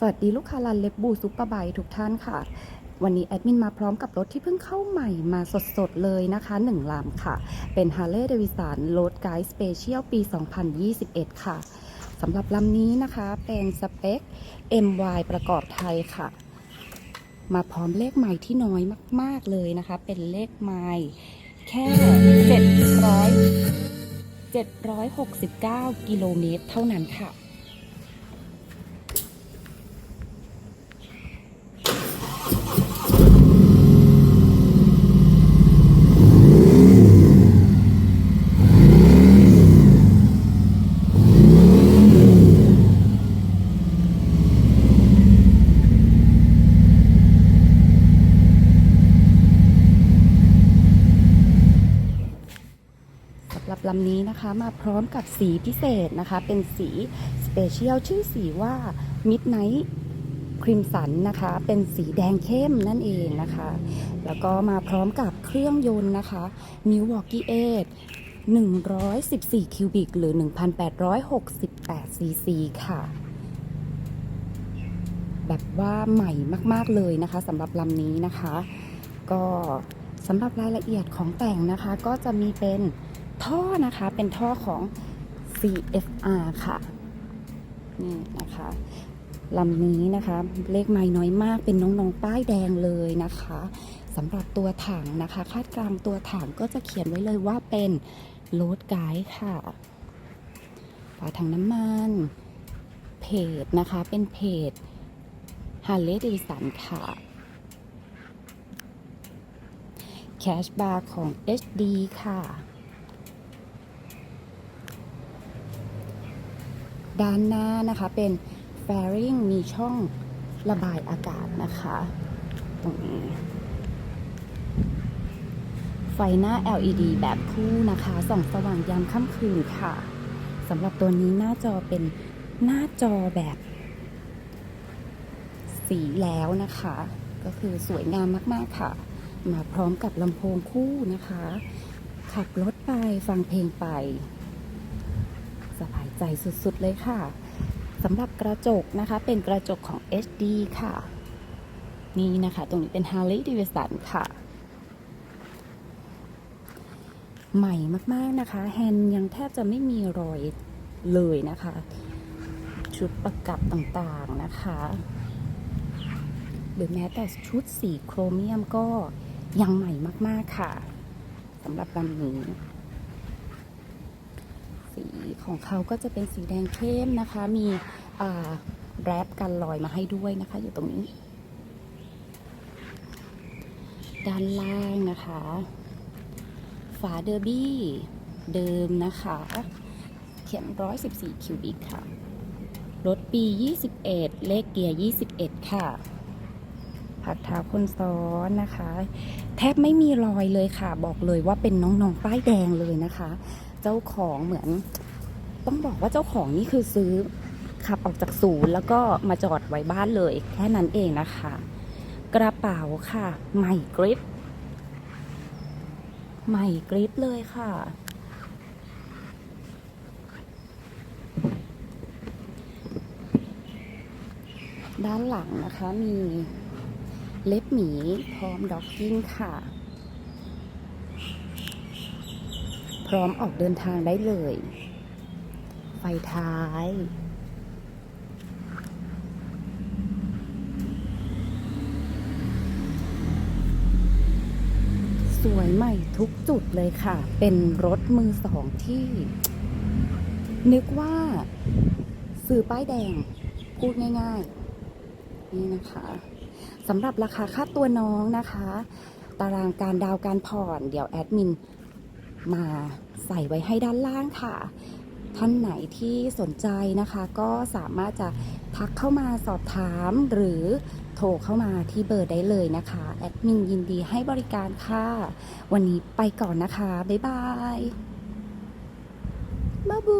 สวัสดีลูกค้าร้านเล็บบูซุปเปอร์ไบทุกท่านค่ะ วันนี้แอดมินมาพร้อมกับรถที่เพิ่งเข้าใหม่มาสดๆเลยนะคะ 1ลำค่ะ เป็น Harley Davidson Road Guide Special ปี 2021 ค่ะสำหรับลำนี้นะคะเป็นสเปค MY ประกอบไทยค่ะ มาพร้อมเลขไมล์ที่น้อยมากๆเลยนะคะ เป็นเลขไมล์แค่ 700 769 กิโลเมตรเท่านั้นค่ะ ลำนี้นะคะมาพร้อมกับสีพิเศษนะคะ เป็นสีสเปเชียลชื่อสีว่า Midnight Crimson นะคะ เป็นสีแดงเข้มนั่นเองนะคะ แล้วก็มาพร้อมกับเครื่องยนต์นะคะ Milwaukee 8 114 คิวบิก หรือ 1,868 ซีซีค่ะ แบบว่าใหม่มาก ๆ เลยนะคะสำหรับลำนี้นะคะ ก็สำหรับรายละเอียดของแต่งนะคะ ก็จะมีเป็น ท่อนะคะเป็นท่อของ CFR ค่ะนี่นะคะลำนี้นะคะเลขไม้น้อยมากเป็นน้องๆป้ายแดงเลยนะคะสำหรับตัวถังนะคะ คาดกลางตัวถังก็จะเขียนไว้เลยว่าเป็นโ a ดไกด์ค่ะฝาถังน้ำมันเพจนะคะเป็นเพจ Harley Davidson ค่ะแคชบาร์ของ HD ค่ะ ด้านหน้านะคะเป็น fairing มีช่องระบายอากาศนะคะ ตรงนี้ ไฟหน้า LED แบบคู่นะคะส่องสว่างยามค่ำคืนค่ะสำหรับตัวนี้หน้าจอเป็นหน้าจอแบบสีแล้วนะคะ ก็คือสวยงามมาก ๆ ค่ะ มาพร้อมกับลำโพงคู่นะคะ ขับรถไปฟังเพลงไป สบายใจสุดๆเลยค่ะสำหรับกระจกนะคะเป็นกระจกของ HD ค่ะ นี่นะคะ ตรงนี้เป็น Harley Davidson ค่ะ ใหม่มากๆนะคะ แฮนด์ยังแทบจะไม่มีรอยเลยนะคะ ชุดประกับต่างๆนะคะ หรือแม้แต่ชุดสีโครเมียมก็ยังใหม่มากๆค่ะสำหรับลำนี้ สีของเขาก็จะเป็นสีแดงเข้มนะคะ มีแรปกันรอยมาให้ด้วยนะคะ อยู่ตรงนี้ ด้านล่างนะคะ ฝาเดอร์บี้เดิมนะคะ เขียน 114 คิวบิกค่ะ รถปี 21 เลขเกียร์ 21 ค่ะพักเท้าคนซ้อนนะคะ แทบไม่มีรอยเลยค่ะ บอกเลยว่าเป็นน้องๆป้ายแดงเลยนะคะ เจ้าของเหมือน ต้องบอกว่าเจ้าของนี่คือซื้อขับออกจากศูนย์แล้วก็มาจอดไว้บ้านเลย แค่นั้นเองนะคะ กระเป๋าค่ะใหม่กริปใหม่กริปเลยค่ะ ด้านหลังนะคะมีเล็บหมีพร้อมด็อกกิ้งค่ะ พร้อมออกเดินทางได้เลย ไฟท้าย สวยใหม่ทุกจุดเลยค่ะ เป็นรถมือสองที่ นึกว่าซื้อป้ายแดง พูดง่ายๆ นี่นะคะสำหรับราคาค่าตัวน้องนะคะ ตารางการดาวน์การผ่อน เดี๋ยวแอดมิน มาใส่ไว้ให้ด้านล่างค่ะ ท่านไหนที่สนใจนะคะ ก็สามารถจะทักเข้ามาสอบถามหรือโทรเข้ามาที่เบอร์ได้เลยนะคะ แอดมินยินดีให้บริการค่ะ วันนี้ไปก่อนนะคะ บ๊ายบาย บ๊าบู